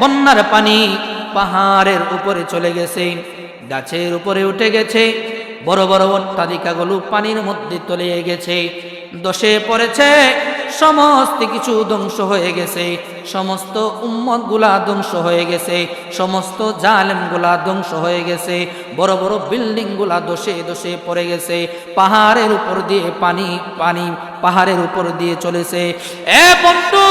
বন্যার পানি পাহাড়ের উপরে চলে গেছে, গাছের উপরে উঠে গেছে, বড় বড় অট্টালিকাগুলো পানির মধ্যে তলিয়ে গেছে দোষে পড়েছে, সমস্ত কিছু ধ্বংস হয়ে গেছে, সমস্ত উম্মতগুলা ধ্বংস হয়ে গেছে, সমস্ত জালেমগুলা ধ্বংস হয়ে গেছে, বড় বড় বিল্ডিংগুলা দোষে দোষে পড়ে গেছে, পাহাড়ের উপর দিয়ে পানি পানি পাহাড়ের উপর দিয়ে চলেছে। এ বন্ধু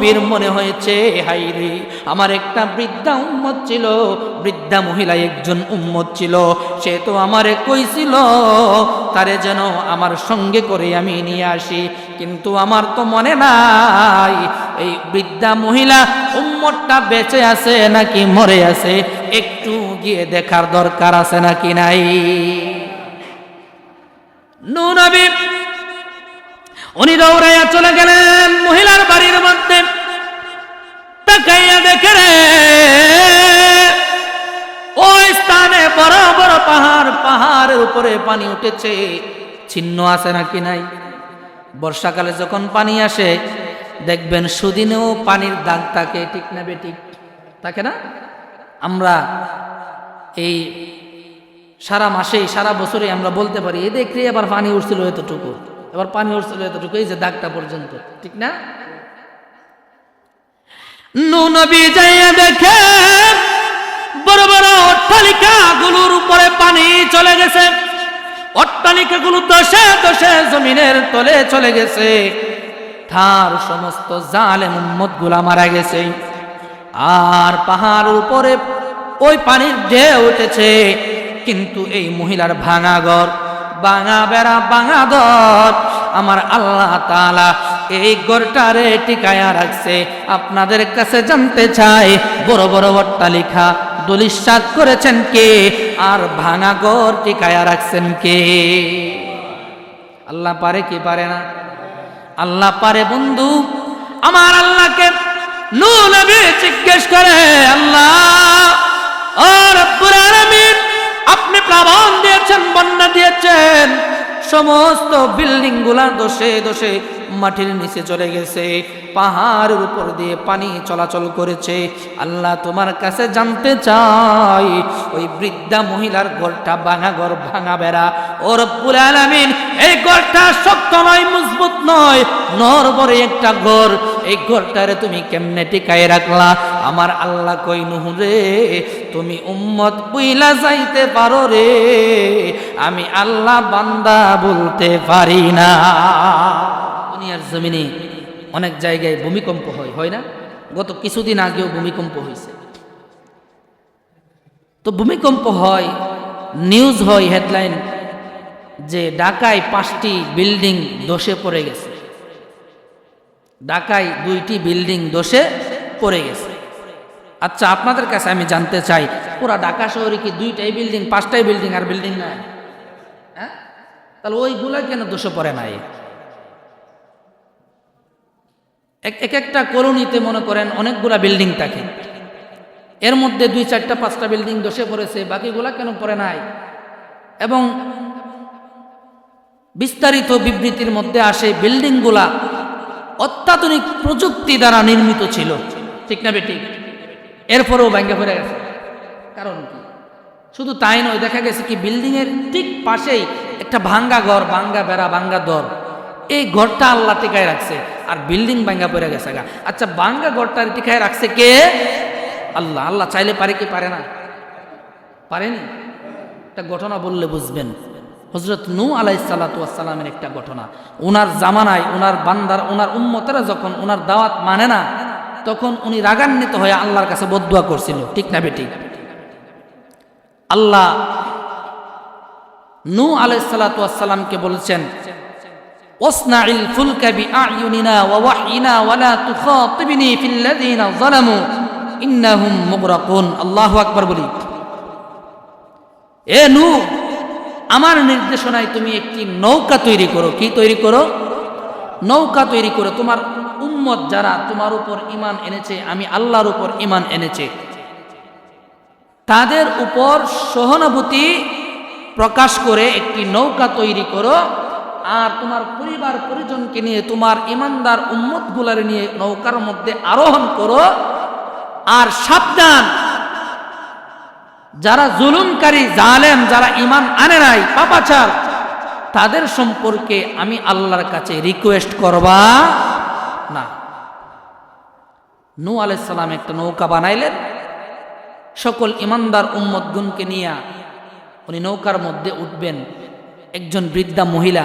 নবীর মনে হয়েছে, হাই রে, আমার একটা বৃদ্ধা উম্মত ছিল, বৃদ্ধা মহিলা একজন উম্মত ছিল, সে তো আমারে কইছিল, তারে যেন আমার সঙ্গে করে আমি নিয়ে আসি, কিন্তু আমার তো মনে নাই, এই বৃদ্ধা মহিলা উম্মতটা বেঁচে আছে নাকি মরে আছে, একটু গিয়ে দেখার দরকার আছে নাকি নাই? নবী, উনি দৌড়াইয়া চলে গেলেন মহিলার বাড়ির মধ্যে। তাকাইয়া দেখে রে। ওই স্থানে বড় বড় পাহাড়, পাহাড়ের উপরে পানি উঠেছে। ছিন্ন আছে নাকি নাই? বর্ষাকালে যখন পানি আসে, দেখবেন সুদিনেও পানির দাগ থাকে, ঠিক না বেঠিক? থাকে না? আমরা এই সারা মাসেই, সারা বছরে আমরা বলতে পারি এই দেখলে এবার পানি উঠছিল এতটুকু। এবার পানি উঠছিল এতটুকু, এই যে দাগটা পর্যন্ত। ঠিক না? নুনবী যাইয়া দেখে, বড় বড় অট্টালিকা গুলোর উপরে পানি চলে গেছে। অট্টালিকা গুলো দশে দশে জমিনের তলে চলে গেছে। তার সমস্ত জালে মুম্মদগুলা মারা গেছে। আর পাহাড়ের উপরে ওই পানির ঢেউ উঠেছে। কিন্তু এই মহিলার ভাঙা ঘর, ভাঙা বেড়া, ভাঙা দর আমার আল্লাহ তাআলা এই গড়টারে টিকায়া রাখছে। আপনাদের কাছে জানতে চাই, বড় বড় অট্টালিকা দলিশাত করেছেন কে? আর ভাঙা ঘর টিকায়া রাখছেন কে? আল্লাহ পারে কি পারে না? আল্লাহ পারে বন্ধু, আমার আল্লাহকে জিজ্ঞেস করে, আল্লাহ আলামিন, আপনি প্লাবন দিয়েছেন, বন্যা দিয়েছেন সমস্ত বিল্ডিংগুলা দোষে দোষে মাটির নিচে চলে গেছে, পাহাড়ের উপর দিয়ে পানি চলাচল করেছে। আল্লাহ তোমার কাছে জানতে চাই, ওই বৃদ্ধা মহিলার ঘরটা ভাঙা ঘর, ভাঙা বেড়া। ওর আলামিন, এই ঘরটা শক্ত নয়, মজবুত নয়, নরবরে একটা ঘর। এই ঘরটারে তুমি কেমনে টিকায় রাখলা? আমার আল্লাহ কই নুহুরে তুমি উম্মত বুইলা যাইতে পারো রে। আমি আল্লাহ বান্দা বলতে পারি না। দুনিয়ার জমিনে অনেক জায়গায় ভূমিকম্প হয় হয় না? গত কিছুদিন আগেও ভূমিকম্প হয়েছে। তো ভূমিকম্প হয় নিউজ হয় হেডলাইন যে ঢাকায় পাঁচটি বিল্ডিং দোষে পড়ে গেছে। ঢাকায় দুইটি বিল্ডিং দোষে পড়ে গেছে। আচ্ছা আপনাদের কাছে আমি জানতে চাই, পুরা ঢাকা শহরে কি দুইটাই বিল্ডিং পাঁচটাই বিল্ডিং আর বিল্ডিং নাই? হ্যাঁ? তাহলে ওইগুলা কেন দোষে পড়ে নাই? এক এক একটা কলোনিতে মনে করেন অনেকগুলা বিল্ডিং থাকে। এর মধ্যে দুই চারটা, পাঁচটা বিল্ডিং দোষে পড়েছে, বাকিগুলা কেন পড়ে নাই? এবং বিস্তারিত বিবৃতির মধ্যে আসে, বিল্ডিংগুলা অত্যাধুনিক প্রযুক্তি দ্বারা নির্মিত ছিল। ঠিক না বেটি? এরপরেও ব্যাঙ্গে পড়ে গেছে। কারণ কি? শুধু তাই নয়, দেখা গেছে কি বিল্ডিং এর ঠিক পাশেই একটা ভাঙ্গা ঘর, ভাঙ্গা বেড়া, ভাঙ্গা দর। এই ঘরটা আল্লাহ টিকায় রাখছে। আর বিল্ডিং ভাঙ্গা পড়ে গেছে গা। আচ্ছা বাঙ্গা ঘরটা টিকায় রাখছে কে? আল্লাহ আল্লাহ চাইলে পারে কি পারে না? পারেনি? একটা ঘটনা বললে বুঝবেন। হজরত নু আলাই সালাতামের একটা ঘটনা। ওনার জামানায় ওনার বান্দার ওনার উম্মতেরা যখন ওনার দাওয়াত মানে না, তখন উনি রাগান্বিত হয়ে আল্লাহর কাছে বদুয়া করছিল। ঠিক না বেটি? আল্লাহ নু আলাই সালাতামকে বলছেন واصنع الفلك بأعيننا ووحينا ولا تخاطبني في الذين ظلموا إنهم مغرقون الله أكبر বলি এ নু আমার নির্দেশনায় তুমি একটি নৌকা তৈরি করো কি তৈরি করো নৌকা তৈরি করো তোমার উম্মত যারা তোমার উপর ইমান এনেছে আমি আল্লাহর উপর ইমান এনেছে তাদের উপর সহানুভূতি প্রকাশ করে একটি নৌকা তৈরি করো আর তোমার পরিবার পরিজনকে নিয়ে তোমার ইমানদার উম্মতগুলার নিয়ে নৌকার মধ্যে আরোহণ করো। আর সাবধান, যারা জুলুমকারী, জালেম, যারা ইমান আনে নাই, পাপাচার, তাদের সম্পর্কে আমি আল্লাহর কাছে রিকোয়েস্ট করবা না। নু আলাইসাল্লাম একটা নৌকা বানাইলেন। সকল ইমানদার উম্মতগুনকে নিয়ে উনি নৌকার মধ্যে উঠবেন। একজন বৃদ্ধা মহিলা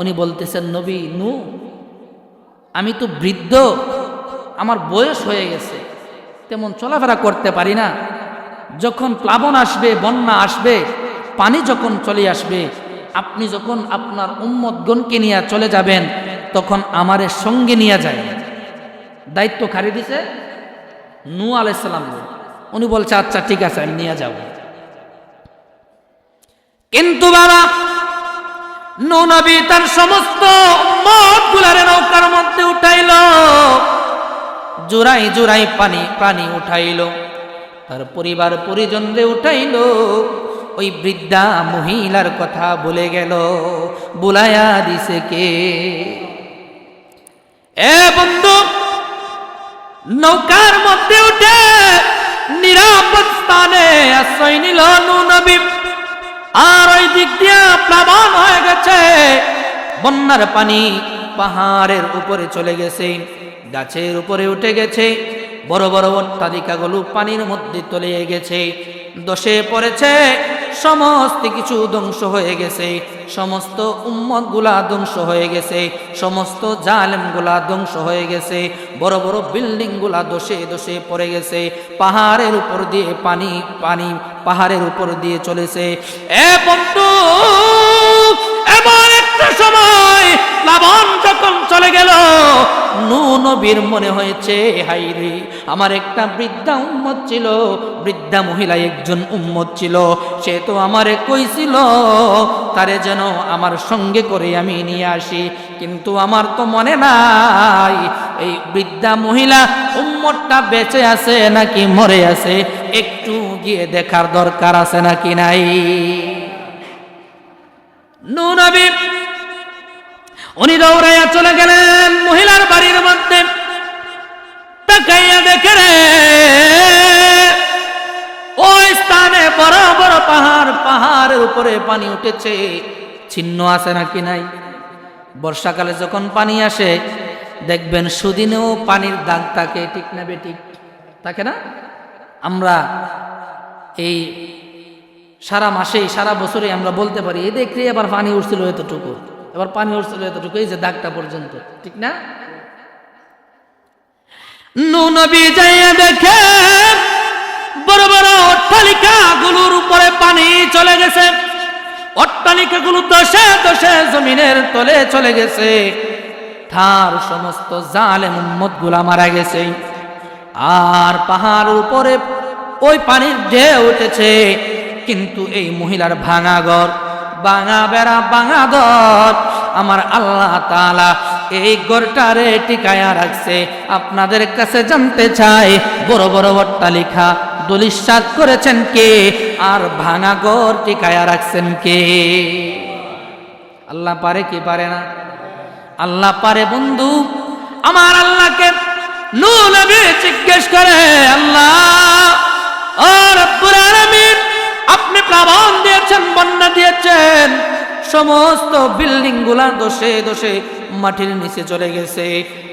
উনি বলতেছেন, নবী, নু, আমি তো বৃদ্ধ, আমার বয়স হয়ে গেছে, তেমন চলাফেরা করতে পারি না। যখন প্লাবন আসবে, বন্যা আসবে, পানি যখন চলে আসবে, আপনি যখন আপনার উম্মতগণকে নিয়ে চলে যাবেন, তখন আমারে সঙ্গে নিয়ে যায় দায়িত্ব খারি দিছে? নু আলাইসাল্লাম উনি বলছে আচ্ছা ঠিক আছে, আমি নিয়ে যাব। কিন্তু বাবা নবী তার সমস্ত উম্মত গুলারে নৌকার মধ্যে উঠাইল। জোড়াই জোড়াই পানি পানি উঠাইল। তার পরিবার পরিজনরে উঠাইল। ওই বৃদ্ধা মহিলার কথা বলে গেল, বুলায়া দিছে কে? এ বন্ধু, নৌকার মধ্যে উঠে নিরাপদ স্থানে আশ্রয় নিল নবী। আর ওই দিক দিয়ে প্লাবন হয়ে গেছে। বন্যার পানি পাহাড়ের উপরে চলে গেছে, গাছের উপরে উঠে গেছে, বড় বড় অট্টালিকাগুলো পানির মধ্যে তলিয়ে গেছে। দশে পড়েছে সমস্ত কিছু ধ্বংস হয়ে গেছে, সমস্ত উম্মতগুলা ধ্বংস হয়ে গেছে, সমস্ত জালেমগুলা ধ্বংস হয়ে গেছে, বড় বড় বিল্ডিংগুলা দোষে দোষে পড়ে গেছে, পাহাড়ের উপর দিয়ে পানি পানি পাহাড়ের উপর দিয়ে চলেছে। এ বন্ধু, এমন একটা সময় লাবণ যখন চলে গেল, নু নবীর মনে হয়েছে হাই রে, আমার একটা বৃদ্ধা উম্মত ছিল, বৃদ্ধা মহিলা একজন উম্মত ছিল, সে তো আমারে কইছিল তারে যেন আমার সঙ্গে করে আমি নিয়ে আসি। কিন্তু আমার তো মনে নাই, এই বৃদ্ধা মহিলা উম্মতটা বেঁচে আছে নাকি মরে আছে, একটু গিয়ে দেখার দরকার আছে নাকি নাই? নু উনি দৌড়াইয়া চলে গেলেন মহিলার বাড়ির মধ্যে। তাকাইয়া দেখে রে, ওই স্থানে বড় বড় পাহাড়, পাহাড়ের উপরে পানি উঠেছে। ছিন্ন আছে নাকি নাই? বর্ষাকালে যখন পানি আসে, দেখবেন সুদিনেও পানির দাগ থাকে, ঠিক না বেঠিক থাকে না? আমরা এই সারা মাসেই, সারা বছরে আমরা বলতে পারি এই দেখলে এবার পানি উঠছিল এতটুকু। এবার পানি উঠছিল এতটুকু যে দাগটা পর্যন্ত, ঠিক না? নবী যাইয়া দেখে, বড় বড় অট্টালিকা গুলোর উপরে পানি চলে গেছে। অট্টালিকা গুলো দশে দশে জমিনের তলে চলে গেছে। তার সমস্ত জালে মুম্মতগুলা মারা গেছে। আর পাহাড়ের উপরে ওই পানির ঢেউ উঠেছে। কিন্তু এই মহিলার ভাঙা ঘর ভাঙা বেড়া ভাঙা দর। আমার আল্লাহ তাআলা এই গড়টারে টিকায়া রাখছে। আপনাদের কাছে জানতে চাই, বড় বড় অট্টালিকা দলিশ্বাস করেছেন কে? আর ভাঙা গড় টিকায়া রাখছেন কে? আল্লাহ পারে কি পারে না? আল্লাহ পারে বন্ধু। আমার আল্লাহকে নবী জিজ্ঞেস করে, আল্লাহ আলামিন আপনি প্লাবন দিয়েছেন, বন্যা দিয়েছেন। সমস্ত বিল্ডিংগুলা দোষে দোষে মাটির নিচে চলে গেছে।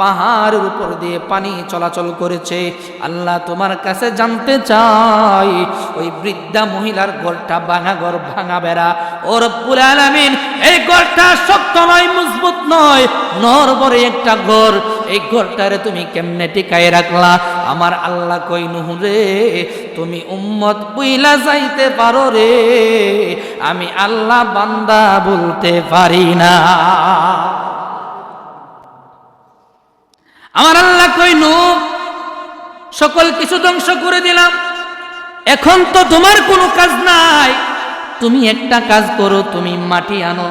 পাহাড়ের উপর দিয়ে পানি চলাচল করেছে। আল্লাহ তোমার কাছে জানতে চাই, ওই বৃদ্ধা মহিলার ঘরটা ভাঙা ঘর, ভাঙা বেড়া। ওর আলামিন, এই ঘরটা শক্ত নয়, মজবুত নয়, নরবরে একটা ঘর। এই ঘরটারে তুমি কেমনে টিকায় রাখলা? আমার আল্লাহ কই নুহ রে? তুমি উম্মত বুইলা যাইতে পারো রে। আমি আল্লাহ বান্দা বলতে পারি না। আমার আল্লাহ কই নু? সকল কিছু ধ্বংস করে দিলাম। এখন তো তোমার কোনো কাজ নাই। তুমি একটা কাজ করো, তুমি মাটি আনো।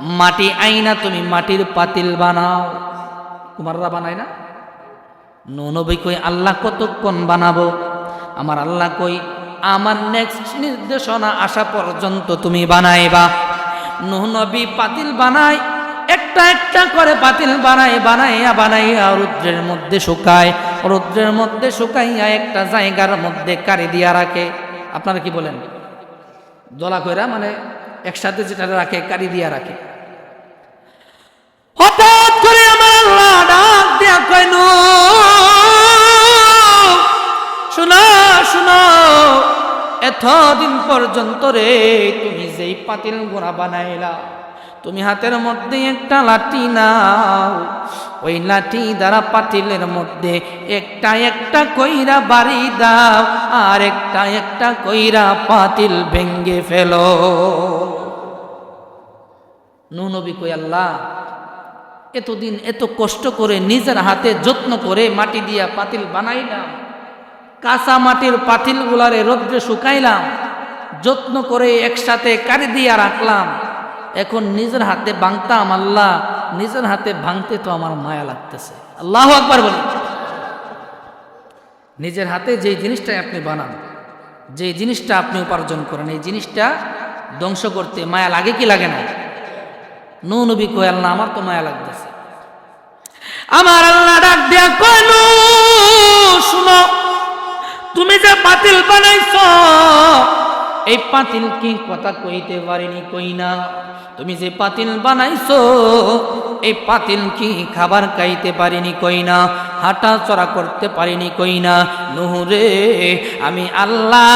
মাটি আইনা, তুমি মাটির পাতিল বানাও। কুমাররা বানায় না? নবী কই, আল্লাহ কতক্ষণ বানাবো? আমার আল্লাহ কই, আমার নেক্সট নির্দেশনা আসা পর্যন্ত তুমি বানাইবা। নবী পাতিল বানাই, একটা একটা করে পাতিল বানাই, বানাইয়া বানাইয়া রুদ্রের মধ্যে শুকায়। রুদ্রের মধ্যে শুকাইয়া একটা জায়গার মধ্যে কারি দিয়া রাখে। আপনারা কি বলেন? দলা কইরা মানে একসাথে যেটা রাখে, কারি দিয়া রাখে। হঠাৎ করে আমার আল্লাহ ডাক দিয়া কইল শোনো, এতদিন পর্যন্ত রে, তুমি যেই পাতিল গোড়া বানাইলা, তুমি হাতের মধ্যে একটা লাঠি নাও। ওই লাঠি দ্বারা পাতিলের মধ্যে একটা একটা কইরা বাড়ি দাও, আর একটা একটা কইরা পাতিল ভেঙ্গে ফেলো। নুনবী কই আল্লাহ, এতদিন এত কষ্ট করে নিজের হাতে যত্ন করে মাটি দিয়া পাতিল বানাইলাম। কাঁচা মাটির পাতিল গুলারে রৌদ্রে শুকাইলাম, যত্ন করে একসাথে কারি দিয়া রাখলাম। এখন নিজের হাতে ভাঙতাম আল্লাহ, নিজের হাতে ভাঙতে তো আমার মায়া লাগতেছে। আল্লাহ একবার বলি। নিজের হাতে যেই জিনিসটাই আপনি বানান যে জিনিসটা আপনি উপার্জন করেন, এই জিনিসটা ধ্বংস করতে মায়া লাগে কি লাগে না? নু নবী কয়, আল্লাহ, আমার তো মায়া লাগতেছে। আমার আল্লাহ ডাক দিয়া কইলু শুনো। তুমি যে পাতিল বানাইছ, এই পাতিল কি কথা কইতে পারিনি কই না? তুমি যে পাতিল বানাইছো, এই পাতিল কি খাবার খাইতে পারিনি কই না? হাঁটা চড়া করতে পারিনি কই না। নুহুরে আমি আল্লাহ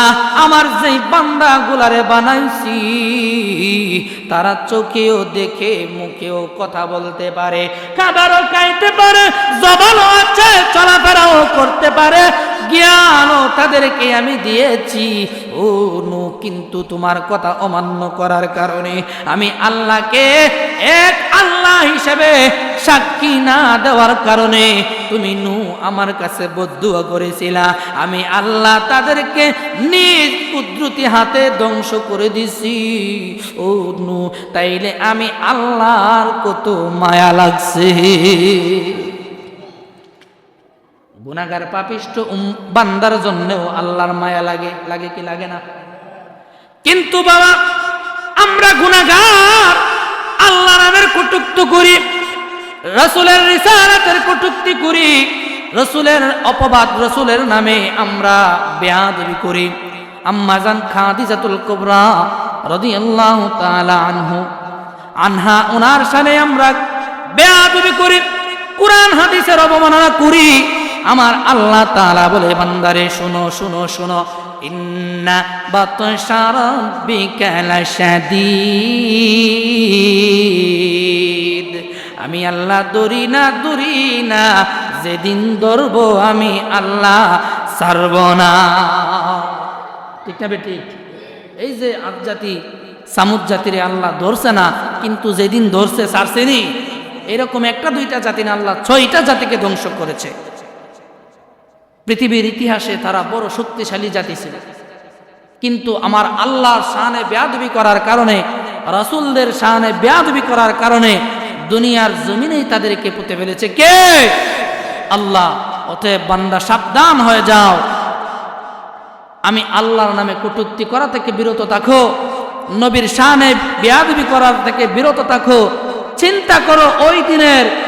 আমার যেই বান্দা গুলারে বানাইছি, তারা চোখেও দেখে মুখেও কথা বলতে পারে, খাবারও খাইতে পারে, জবানও আছে, চলাফেরাও করতে পারে, জ্ঞানও তাদেরকে আমি দিয়েছি। ও নু কিন্তু তোমার কথা অমান্য করার কারণে আমি আল্লাহকে এক আল্লাহ হিসেবে সাক্ষী না দেওয়ার কারণে তুমি নু আমার কাছে বদুয়া করেছিলা। আমি আল্লাহ তাদেরকে নিজ কুদরতি হাতে ধ্বংস করে দিছি। ও নু, তাইলে আমি আল্লাহর কত মায়া লাগছে। গুনাগার পাপিষ্ট বান্দার জন্যও আল্লাহর মায়া লাগে লাগে কি লাগে না? কিন্তু বাবা, আমরা গুনাগার আল্লাহ নামের কটুক্ত করি। রসুলের রিসালাতের কটুক্তি করি, রসুলের অপবাদ রসুলের নামে আমরা বেয়াদবি করি। আম্মাজান খাদিজাতুল কুবরা রাদিয়াল্লাহু তাআলা আনহু, আনহা ওনার সামনে আমরা বেয়াদবি করি, কোরআন হাদিসের অবমাননা করি। আমার আল্লাহ তাআলা বলে, বান্দারে, শুনো শুনো শুনো, ইন্না বাতশা রাব্বিকা আমি আল্লাহ দরি না দরি না। যেদিন ধরবো আমি আল্লাহ সারব না। ঠিক না বেটি? এই যে আজ জাতি সামুদ জাতিরে আল্লাহ ধরছে না, কিন্তু যেদিন ধরছে সারছেনি এরকম একটা, দুইটা জাতি না, আল্লাহ ছয়টা জাতিকে ধ্বংস করেছে। পৃথিবীর ইতিহাসে তারা বড় শক্তিশালী জাতি ছিল। কিন্তু আমার আল্লাহর শানে বেয়াদবি করার কারণে, রাসূলদের শানে বেয়াদবি করার কারণে দুনিয়ার জমিনেই তাদেরকে পুঁতে ফেলেছে কে? আল্লাহ। অতএব বান্দা, সাবধান হয়ে যাও। আমি আল্লাহর নামে কটুক্তি করা থেকে বিরত থাকো। নবীর শানে বেয়াদবি করার থেকে বিরত থাকো। চিন্তা করো ওই দিনের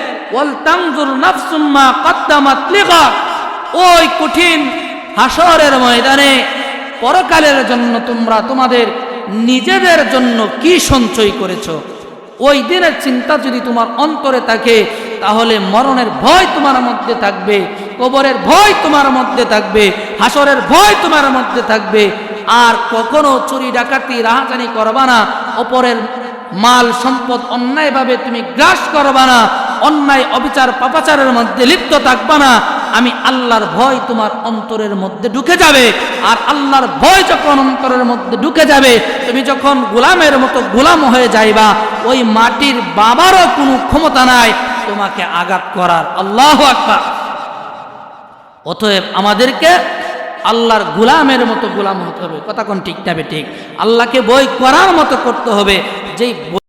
ওই কঠিন হাসরের ময়দানে পরকালের জন্য তোমরা তোমাদের নিজেদের জন্য কি সঞ্চয় করেছ? ওই দিনের চিন্তা যদি তোমার অন্তরে থাকে, তাহলে মরণের ভয় তোমার মধ্যে থাকবে, কবরের ভয় তোমার মধ্যে থাকবে, হাসরের ভয় তোমার মধ্যে থাকবে। আর কখনো চুরি, ডাকাতি, রাহাজানি করবা না। অপরের মাল, সম্পদ অন্যায়ভাবে তুমি গ্রাস করবা না। অন্যায়, অবিচার, পাপাচারের মধ্যে লিপ্ত থাকবা না। আমি আল্লাহর ভয় তোমার অন্তরের মধ্যে ঢুকে যাবে। আর আল্লাহর ভয় যখন অন্তরের মধ্যে ঢুকে যাবে, তুমি যখন গোলামের মতো গোলাম হয়ে যাইবা, ওই মাটির বাবারও কোনো ক্ষমতা নাই তোমাকে আঘাত করার। আল্লাহ আকবার। অতএব আমাদেরকে আল্লাহর গোলামের মতো গোলাম হতে হবে। কথা কোন ঠিক ঠিক? আল্লাহকে বই করার মতো করতে হবে। যেই